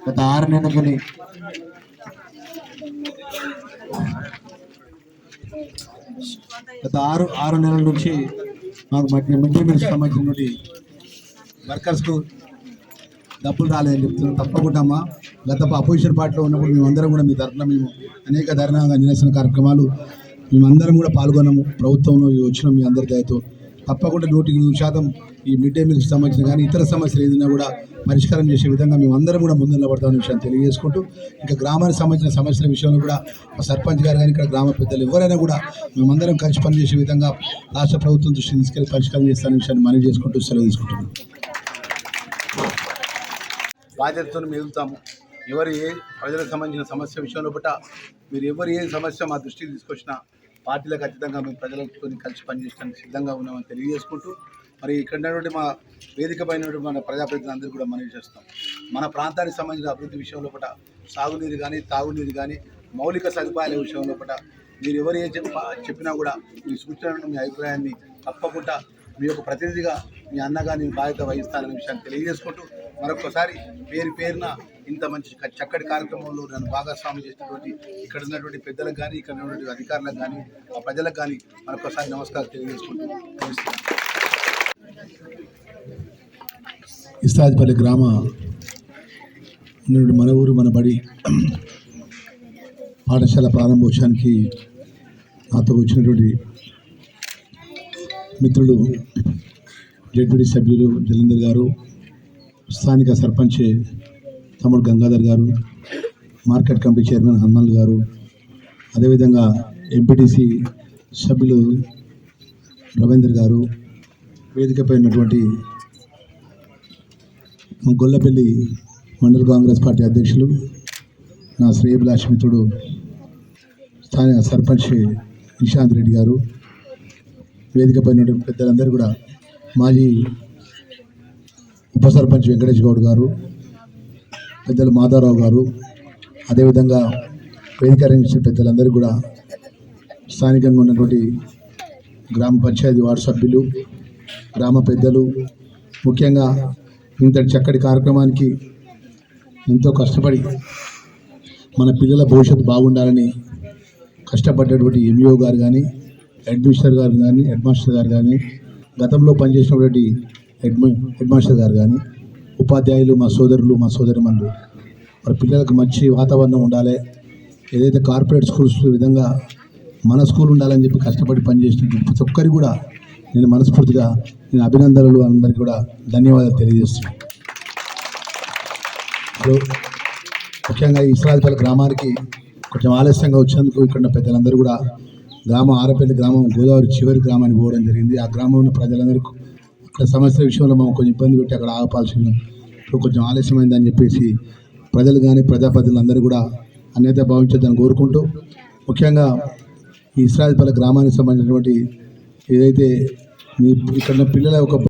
గత ఆరు నెలలని గత ఆరు ఆరు నెలల నుంచి మాకు మధ్య మిడ్ డే వర్కర్స్కు డబ్బులు రాలేదని చెప్తున్నాం. తప్పకుండా అమ్మా గత అపోజిషన్ పార్టీలో ఉన్నప్పుడు మేమందరం కూడా మీ తరఫున మేము అనేక ధర్నా నిరసన కార్యక్రమాలు మేమందరం కూడా పాల్గొన్నాము. ప్రభుత్వంలో వచ్చిన మీ అందరి దయతో తప్పకుండా నూటికి నూరు శాతం ఈ మిడ్ డే మీల్కి సంబంధించిన కానీ ఇతర సమస్యలు ఏదైనా కూడా పరిష్కారం చేసే విధంగా మేము అందరం కూడా ముందు నిలబడతామనే విషయాన్ని తెలియజేసుకుంటూ ఇంకా గ్రామానికి సంబంధించిన సమస్యల విషయంలో కూడా మా సర్పంచ్ గారు కానీ ఇక్కడ గ్రామ పెద్దలు ఎవరైనా కూడా మేమందరం కలిసి పనిచేసే విధంగా రాష్ట్ర ప్రభుత్వం దృష్టికి తీసుకెళ్ళి పరిష్కారం చేస్తాననే విషయాన్ని మనవి చేసుకుంటూ సెలవు తీసుకుంటున్నాం. బాధ్యతతో మిగులుతాము ఎవరు ఏ ప్రజలకు సంబంధించిన సమస్య విషయంలో పట్ల మీరు ఎవరు ఏ సమస్య మా దృష్టికి తీసుకొచ్చినా పార్టీలకు ఖచ్చితంగా మేము ప్రజలతో కలిసి పనిచేయడానికి సిద్ధంగా ఉన్నామని తెలియజేసుకుంటూ మరి ఇక్కడ మా వేదిక పైన మన ప్రజాప్రతినిధులందరూ కూడా మనవి చేస్తాం. మన ప్రాంతానికి సంబంధించిన అభివృద్ధి విషయంలో పట్ల సాగునీరు కానీ తాగునీరు కానీ మౌలిక సదుపాయాల విషయంలో పట్ల మీరు ఎవరు ఏ చెప్పినా కూడా మీ సూచనలను మీ అభిప్రాయాన్ని తప్పకుండా మీ యొక్క ప్రతినిధిగా మీ అన్నగా నేను బాధ్యత వహిస్తాననే విషయాన్ని తెలియజేసుకుంటూ మరొకసారి పేరు పేరున ఇంత మంచి చక్కటి కార్యక్రమంలో నన్ను భాగస్వామి చేసినటువంటి ఇక్కడ ఉన్నటువంటి పెద్దలకు కానీ ఇక్కడ ఉన్నటువంటి అధికారులకు కానీ ఆ ప్రజలకు కానీ మరొకసారి నమస్కారం తెలియజేసుకుంటూ ఇస్తాజ్పల్లి ఇస్తాదిపల్లి గ్రామ ఉన్నటువంటి మన ఊరు మన బడి పాఠశాల ప్రారంభోత్సవానికి నాతో వచ్చినటువంటి మిత్రులు జడ్పీటీ సభ్యులు జలంధర్ గారు స్థానిక సర్పంచ్ తమ్ముడు గంగాధర్ గారు మార్కెట్ కమిటీ చైర్మన్ హనుమల్ గారు అదేవిధంగా ఎంపీటీసీ సభ్యులు రవీందర్ గారు వేదికపై ఉన్నటువంటి గొల్లపల్లి మండల కాంగ్రెస్ పార్టీ అధ్యక్షులు నా శ్రేయభిలాష్ మిత్రుడు స్థానిక సర్పంచ్ నిశాంత్ రెడ్డి గారు వేదికపై ఉన్నటువంటి పెద్దలందరూ కూడా మాజీ ఉప సర్పంచ్ వెంకటేష్ గౌడ్ గారు పెద్దలు మాధారావు గారు అదేవిధంగా వేదిక రంగించిన పెద్దలందరూ కూడా స్థానికంగా ఉన్నటువంటి గ్రామ పంచాయతీ వార్డు సభ్యులు గ్రామ పెద్దలు ముఖ్యంగా ఇంతటి చక్కటి కార్యక్రమానికి ఎంతో కష్టపడి మన పిల్లల భవిష్యత్తు బాగుండాలని కష్టపడ్డటువంటి ఎంఈఓ గారు కానీ అడ్మినిస్టర్ గారు కానీ హెడ్ మాస్టర్ గారు కానీ గతంలో పనిచేసినటువంటి హెడ్ హెడ్ మాస్టర్ గారు కానీ ఉపాధ్యాయులు మా సోదరులు మా సోదరిమణులు మరి పిల్లలకు మంచి వాతావరణం ఉండాలి. ఏదైతే కార్పొరేట్ స్కూల్స్ విధంగా మన స్కూల్ ఉండాలని చెప్పి కష్టపడి పనిచేసినట్టు ప్రతి ఒక్కరికి కూడా నేను మనస్ఫూర్తిగా నేను అభినందనలు అందరికీ కూడా ధన్యవాదాలు తెలియజేస్తున్నాను. హలో. ముఖ్యంగా ఈ గ్రామానికి కొంచెం ఆలస్యంగా వచ్చినందుకు ఇక్కడ పెద్దలందరూ కూడా గ్రామం ఆరపల్లి గ్రామం గోదావరి చివరి గ్రామానికి పోవడం జరిగింది. ఆ గ్రామంలో ప్రజలందరూ సమస్యల విషయంలో మనం కొంచెం ఇబ్బంది పెట్టి అక్కడ ఆగపాల్సింది ఇప్పుడు కొంచెం ఆలస్యమైందని చెప్పేసి ప్రజలు కానీ ప్రజాప్రతినిధులందరూ కూడా అన్యత భావించొద్దని కోరుకుంటూ ముఖ్యంగా ఈ ఇస్రాయల్పల్లి గ్రామానికి సంబంధించినటువంటి ఏదైతే మీ ఇక్కడ ఉన్న పిల్లల యొక్క